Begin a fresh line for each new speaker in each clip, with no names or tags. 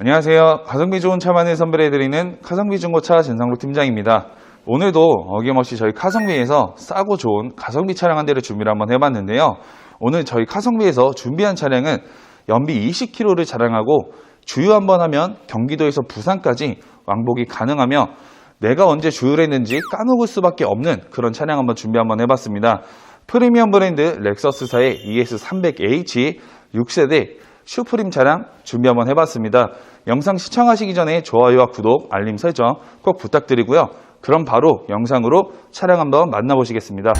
안녕하세요. 가성비 좋은 차만을 선별해드리는 카성비 중고차 진상로 팀장입니다. 오늘도 어김없이 저희 카성비에서 싸고 좋은 가성비 차량 한 대를 준비를 한번 해봤는데요. 오늘 저희 카성비에서 준비한 차량은 연비 20km를 자랑하고 주유 한번 하면 경기도에서 부산까지 왕복이 가능하며 내가 언제 주유를 했는지 까먹을 수밖에 없는 그런 차량 한번 준비 한번 해봤습니다. 프리미엄 브랜드 렉서스사의 ES300H 6세대 슈프림 차량 준비 한번 해봤습니다. 영상 시청하시기 전에 좋아요와 구독, 알림 설정 꼭 부탁드리고요. 그럼 바로 영상으로 차량 한번 만나보시겠습니다.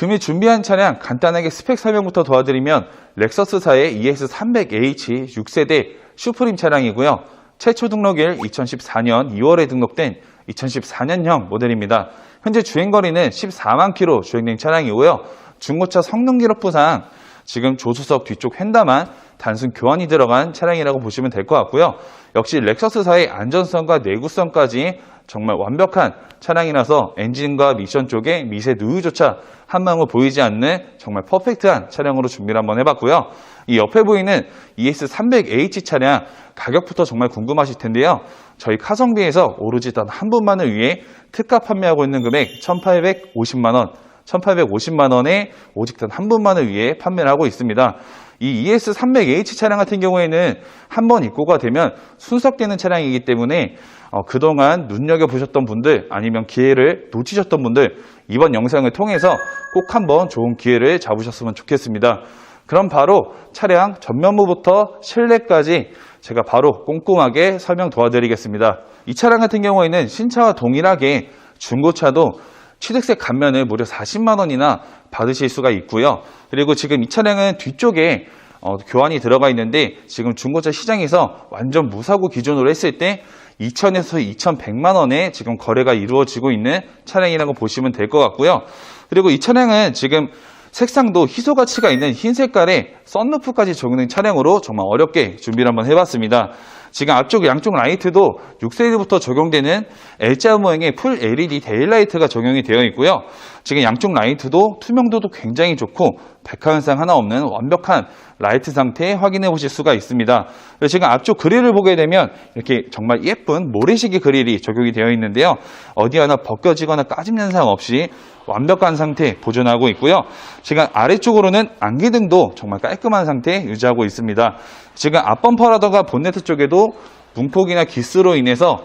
금일 준비한 차량 간단하게 스펙 설명부터 도와드리면 렉서스사의 ES300H 6세대 슈프림 차량이고요. 최초 등록일 2014년 2월에 등록된 2014년형 모델입니다. 현재 주행거리는 14만 킬로 주행된 차량이고요. 중고차 성능 기록부상 지금 조수석 뒤쪽 휀다만 단순 교환이 들어간 차량이라고 보시면 될 것 같고요. 역시 렉서스사의 안전성과 내구성까지 정말 완벽한 차량이라서 엔진과 미션 쪽에 미세 누유조차 한 방울 보이지 않는 정말 퍼펙트한 차량으로 준비를 한번 해봤고요. 이 옆에 보이는 ES300H 차량 가격부터 정말 궁금하실 텐데요. 저희 카성비에서 오로지 단 한 분만을 위해 특가 판매하고 있는 금액 1,850만 원, 1,850만 원에 오직 단 한 분만을 위해 판매를 하고 있습니다. 이 ES300H 차량 같은 경우에는 한 번 입고가 되면 순석되는 차량이기 때문에 어, 그동안 눈여겨보셨던 분들 아니면 기회를 놓치셨던 분들 이번 영상을 통해서 꼭 한번 좋은 기회를 잡으셨으면 좋겠습니다. 그럼 바로 차량 전면부부터 실내까지 제가 바로 꼼꼼하게 설명 도와드리겠습니다. 이 차량 같은 경우에는 신차와 동일하게 중고차도 취득세 감면을 무려 40만 원이나 받으실 수가 있고요. 그리고 지금 이 차량은 뒤쪽에 어, 교환이 들어가 있는데 지금 중고차 시장에서 완전 무사고 기준으로 했을 때 2천에서 2,100만 원에 지금 거래가 이루어지고 있는 차량이라고 보시면 될 것 같고요. 그리고 이 차량은 지금 색상도 희소 가치가 있는 흰 색깔의 썬루프까지 적용된 차량으로 정말 어렵게 준비를 한번 해봤습니다. 지금 앞쪽 양쪽 라이트도 6세대부터 적용되는 L자 모양의 풀 LED 데일라이트가 적용이 되어 있고요. 지금 양쪽 라이트도 투명도도 굉장히 좋고 백화 현상 하나 없는 완벽한 라이트 상태 확인해 보실 수가 있습니다. 지금 앞쪽 그릴을 보게 되면 이렇게 정말 예쁜 모래시계 그릴이 적용이 되어 있는데요. 어디 하나 벗겨지거나 까짐 현상 없이 완벽한 상태 보존하고 있고요. 지금 아래쪽으로는 안기등도 정말 깔끔한 상태 유지하고 있습니다. 지금 앞범퍼라던가 본네트 쪽에도 문폭이나 기스로 인해서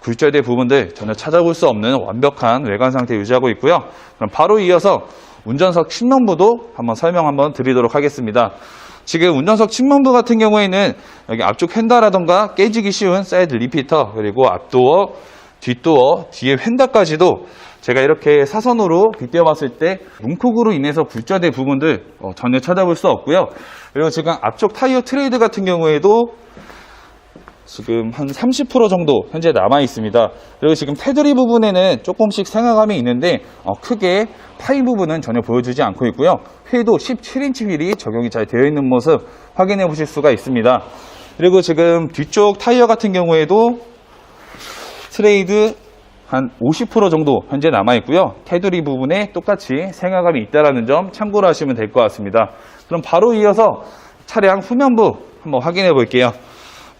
굴절된 부분들 전혀 찾아볼 수 없는 완벽한 외관 상태 유지하고 있고요. 그럼 바로 이어서 운전석 측면부도 한번 설명 한번 드리도록 하겠습니다. 지금 운전석 측면부 같은 경우에는 여기 앞쪽 휀다라던가 깨지기 쉬운 사이드 리피터 그리고 앞도어, 뒷도어, 뒤에 휀다까지도 제가 이렇게 사선으로 빗대어 봤을 때 뭉콕으로 인해서 굴절된 부분들 어, 전혀 찾아볼 수 없고요. 그리고 지금 앞쪽 타이어 트레이드 같은 경우에도 지금 한 30% 정도 현재 남아 있습니다. 그리고 지금 테두리 부분에는 조금씩 생화감이 있는데 어, 크게 파인 부분은 전혀 보여주지 않고 있고요. 휠도 17인치 휠이 적용이 잘 되어 있는 모습 확인해 보실 수가 있습니다. 그리고 지금 뒤쪽 타이어 같은 경우에도 트레이드 한 50% 정도 현재 남아 있고요. 테두리 부분에 똑같이 생화감이 있다는 점 참고로 하시면 될 것 같습니다. 그럼 바로 이어서 차량 후면부 한번 확인해 볼게요.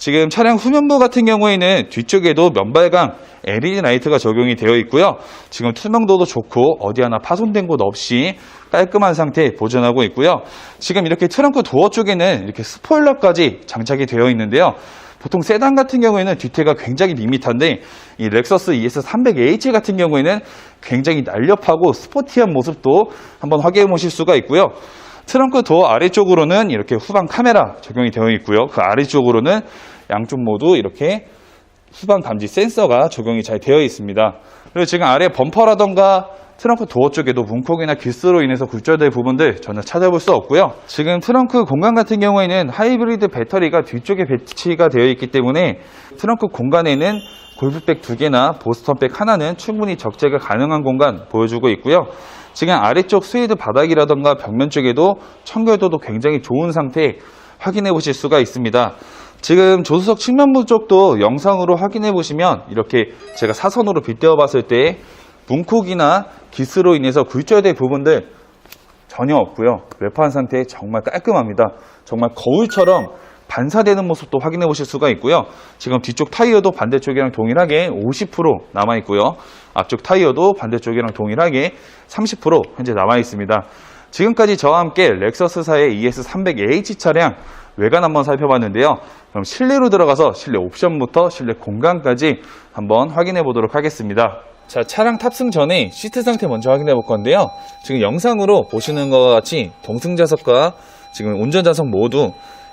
지금 차량 후면부 같은 경우에는 뒤쪽에도 면발광 LED 라이트가 적용이 되어 있고요. 지금 투명도도 좋고 어디 하나 파손된 곳 없이 깔끔한 상태 보존하고 있고요. 지금 이렇게 트렁크 도어 쪽에는 이렇게 스포일러까지 장착이 되어 있는데요. 보통 세단 같은 경우에는 뒤태가 굉장히 밋밋한데 이 렉서스 ES300H 같은 경우에는 굉장히 날렵하고 스포티한 모습도 한번 확인해 보실 수가 있고요. 트렁크 도어 아래쪽으로는 이렇게 후방 카메라 적용이 되어 있고요. 그 아래쪽으로는 양쪽 모두 이렇게 후방 감지 센서가 적용이 잘 되어 있습니다. 그리고 지금 아래 범퍼라던가 트렁크 도어 쪽에도 문콕이나 기스로 인해서 굴절될 부분들 전혀 찾아볼 수 없고요. 지금 트렁크 공간 같은 경우에는 하이브리드 배터리가 뒤쪽에 배치가 되어 있기 때문에 트렁크 공간에는 골프백 두 개나 보스턴백 하나는 충분히 적재가 가능한 공간 보여주고 있고요. 지금 아래쪽 스웨이드 바닥이라던가 벽면 쪽에도 청결도도 굉장히 좋은 상태 확인해 보실 수가 있습니다. 지금 조수석 측면부 쪽도 영상으로 확인해 보시면 이렇게 제가 사선으로 빗대어 봤을 때 문콕이나 기스로 인해서 굴절된 부분들 전혀 없고요. 랩한 상태 정말 깔끔합니다. 정말 거울처럼 반사되는 모습도 확인해 보실 수가 있고요. 지금 뒤쪽 타이어도 반대쪽이랑 동일하게 50% 남아 있고요. 앞쪽 타이어도 반대쪽이랑 동일하게 30% 현재 남아 있습니다. 지금까지 저와 함께 렉서스사의 ES300AH 차량 외관 한번 살펴봤는데요. 그럼 실내로 들어가서 실내 옵션부터 실내 공간까지 한번 확인해 보도록 하겠습니다. 자, 차량 탑승 전에 시트 상태 먼저 확인해 볼 건데요. 지금 영상으로 보시는 것과 같이 동승자석과 지금 운전자석 모두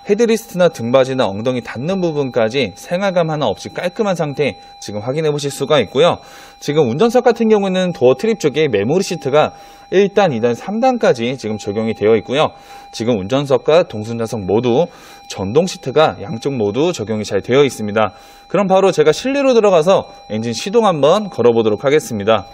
헤드리스트나 등받이나 엉덩이 닿는 부분까지 생활감 하나 없이 깔끔한 상태 지금 확인해 보실 수가 있고요. 지금 운전석 같은 경우는 도어 트립 쪽에 메모리 시트가 1단, 2단, 3단까지 지금 적용이 되어 있고요. 지금 운전석과 동승자석 모두 전동 시트가 양쪽 모두 적용이 잘 되어 있습니다. 그럼 바로 제가 실내로 들어가서 엔진 시동 한번 걸어보도록 하겠습니다.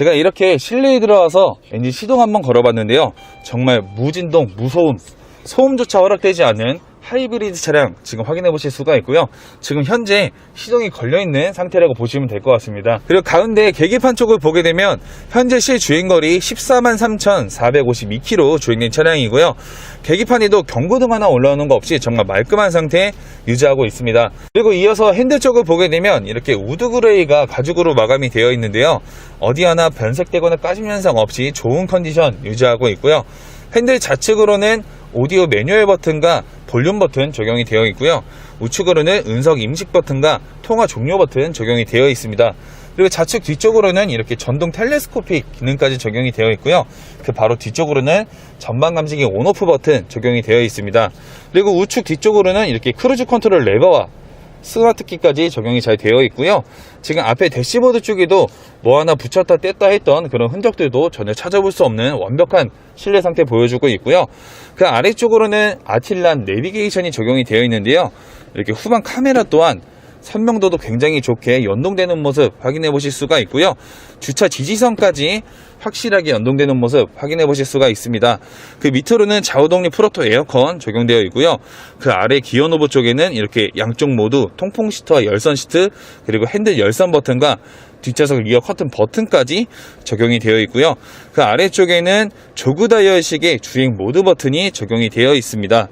제가 이렇게 실내에 들어와서 엔진 시동 한번 걸어봤는데요. 정말 무진동, 무소음, 소음조차 허락되지 않는 하이브리드 차량 지금 확인해 보실 수가 있고요. 지금 현재 시동이 걸려 있는 상태라고 보시면 될 것 같습니다. 그리고 가운데 계기판 쪽을 보게 되면 현재 실 주행거리 14만 3,452km 주행된 차량이고요. 계기판에도 경고등 하나 올라오는 거 없이 정말 말끔한 상태 유지하고 있습니다. 그리고 이어서 핸들 쪽을 보게 되면 이렇게 우드 그레이가 가죽으로 마감이 되어 있는데요. 어디 하나 변색되거나 까짐 현상 없이 좋은 컨디션 유지하고 있고요. 핸들 좌측으로는 오디오 매뉴얼 버튼과 볼륨 버튼 적용이 되어 있고요. 우측으로는 음성 임식 버튼과 통화 종료 버튼 적용이 되어 있습니다. 그리고 좌측 뒤쪽으로는 이렇게 전동 텔레스코픽 기능까지 적용이 되어 있고요. 그 바로 뒤쪽으로는 전방 감지기 온오프 버튼 적용이 되어 있습니다. 그리고 우측 뒤쪽으로는 이렇게 크루즈 컨트롤 레버와 스마트 키까지 적용이 잘 되어 있고요. 지금 앞에 대시보드 쪽에도 뭐 하나 붙였다 뗐다 했던 그런 흔적들도 전혀 찾아볼 수 없는 완벽한 실내 상태 보여주고 있고요. 그 아래쪽으로는 아틸란 내비게이션이 적용이 되어 있는데요. 이렇게 후방 카메라 또한 선명도도 굉장히 좋게 연동되는 모습 확인해 보실 수가 있고요. 주차 지지선까지 확실하게 연동되는 모습 확인해 보실 수가 있습니다. 그 밑으로는 좌우독립 프로토 에어컨 적용되어 있고요. 그 아래 기어 노브 쪽에는 이렇게 양쪽 모두 통풍 시트와 열선 시트 그리고 핸들 열선 버튼과 뒷좌석 리어 커튼 버튼까지 적용이 되어 있고요. 그 아래쪽에는 조그 다이얼식의 주행 모드 버튼이 적용이 되어 있습니다.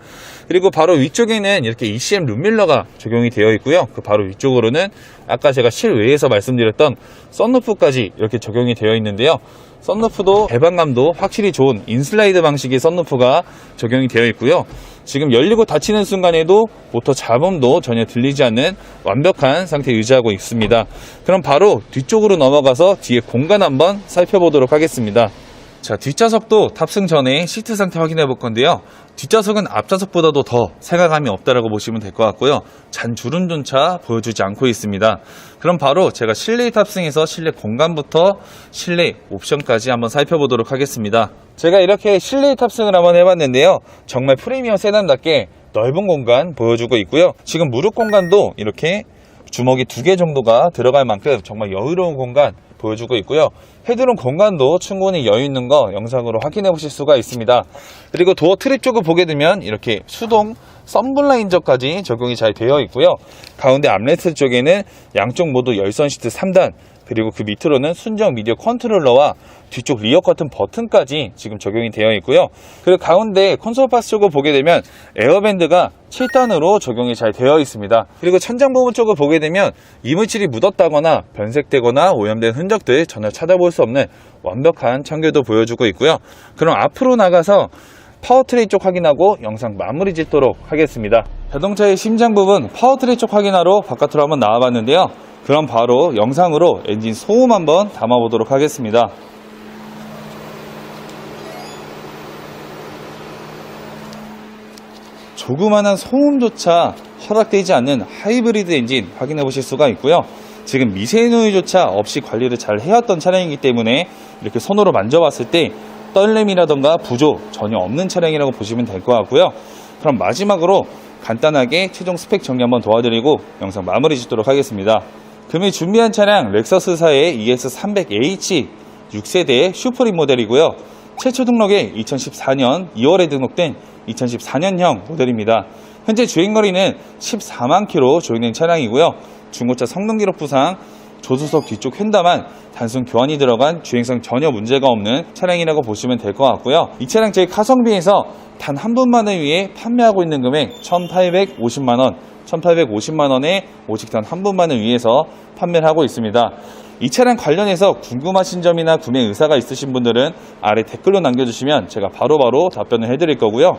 그리고 바로 위쪽에는 이렇게 ECM 룸밀러가 적용이 되어 있고요. 그 바로 위쪽으로는 아까 제가 실외에서 말씀드렸던 썬루프까지 이렇게 적용이 되어 있는데요. 썬루프도 개방감도 확실히 좋은 인슬라이드 방식의 썬루프가 적용이 되어 있고요. 지금 열리고 닫히는 순간에도 모터 잡음도 전혀 들리지 않는 완벽한 상태 유지하고 있습니다. 그럼 바로 뒤쪽으로 넘어가서 뒤에 공간 한번 살펴보도록 하겠습니다. 자, 뒷좌석도 탑승 전에 시트 상태 확인해 볼 건데요. 뒷좌석은 앞좌석보다도 더 생각감이 없다라고 보시면 될 것 같고요. 잔 주름조차 보여주지 않고 있습니다. 그럼 바로 제가 실내 탑승해서 실내 공간부터 실내 옵션까지 한번 살펴보도록 하겠습니다. 제가 이렇게 실내 탑승을 한번 해봤는데요. 정말 프리미엄 세단답게 넓은 공간 보여주고 있고요. 지금 무릎 공간도 이렇게 주먹이 두 개 정도가 들어갈 만큼 정말 여유로운 공간 보여주고 있고요. 헤드룸 공간도 충분히 여유 있는 거 영상으로 확인해 보실 수가 있습니다. 그리고 도어 트립 쪽을 보게 되면 이렇게 수동 썬블라인저까지 적용이 잘 되어 있고요. 가운데 암레스트 쪽에는 양쪽 모두 열선 시트 3단 그리고 그 밑으로는 순정 미디어 컨트롤러와 뒤쪽 리어 커튼 버튼까지 지금 적용이 되어 있고요. 그리고 가운데 콘솔 파스 쪽을 보게 되면 에어밴드가 7단으로 적용이 잘 되어 있습니다. 그리고 천장 부분 쪽을 보게 되면 이물질이 묻었다거나 변색되거나 오염된 흔적들 전혀 찾아볼 수 없는 완벽한 청결도 보여주고 있고요. 그럼 앞으로 나가서 파워트레이 쪽 확인하고 영상 마무리 짓도록 하겠습니다. 자동차의 심장 부분 파워트레이 쪽 확인하러 바깥으로 한번 나와봤는데요. 그럼 바로 영상으로 엔진 소음 한번 담아보도록 하겠습니다. 조그만한 소음조차 허락되지 않는 하이브리드 엔진 확인해 보실 수가 있고요. 지금 미세노이조차 없이 관리를 잘 해왔던 차량이기 때문에 이렇게 손으로 만져봤을 때 떨림이라던가 부조 전혀 없는 차량이라고 보시면 될 것 같고요. 그럼 마지막으로 간단하게 최종 스펙 정리 한번 도와드리고 영상 마무리 짓도록 하겠습니다. 금일 준비한 차량 렉서스사의 ES300H 6세대 슈퍼림 모델이고요. 최초 등록에 2014년 2월에 등록된 2014년형 모델입니다. 현재 주행거리는 14만 킬로 주행된 차량이고요. 중고차 성능 기록 부상 조수석 뒤쪽 휀다만 단순 교환이 들어간 주행성 전혀 문제가 없는 차량이라고 보시면 될 것 같고요. 이 차량 저희 카성비에서 단 한 분만을 위해 판매하고 있는 금액 1,850만 원, 1,850만 원에 오직 단한 분만을 위해서 판매를 하고 있습니다. 이 차량 관련해서 궁금하신 점이나 구매 의사가 있으신 분들은 아래 댓글로 남겨주시면 제가 바로 바로 답변을 해드릴 거고요.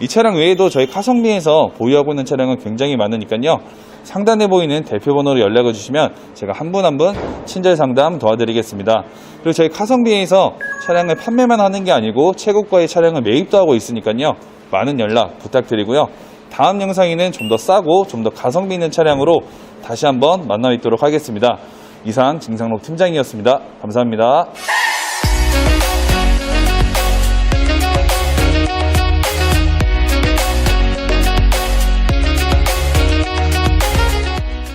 이 차량 외에도 저희 카성비에서 보유하고 있는 차량은 굉장히 많으니까요. 상단에 보이는 대표 번호로 연락을 주시면 제가 한 분 한 분 친절 상담 도와드리겠습니다. 그리고 저희 카성비에서 차량을 판매만 하는 게 아니고 최고가의 차량을 매입도 하고 있으니까요. 많은 연락 부탁드리고요. 다음 영상에는 좀 더 싸고 좀 더 가성비 있는 차량으로 다시 한번 만나 뵙도록 하겠습니다. 이상 진상록 팀장이었습니다. 감사합니다.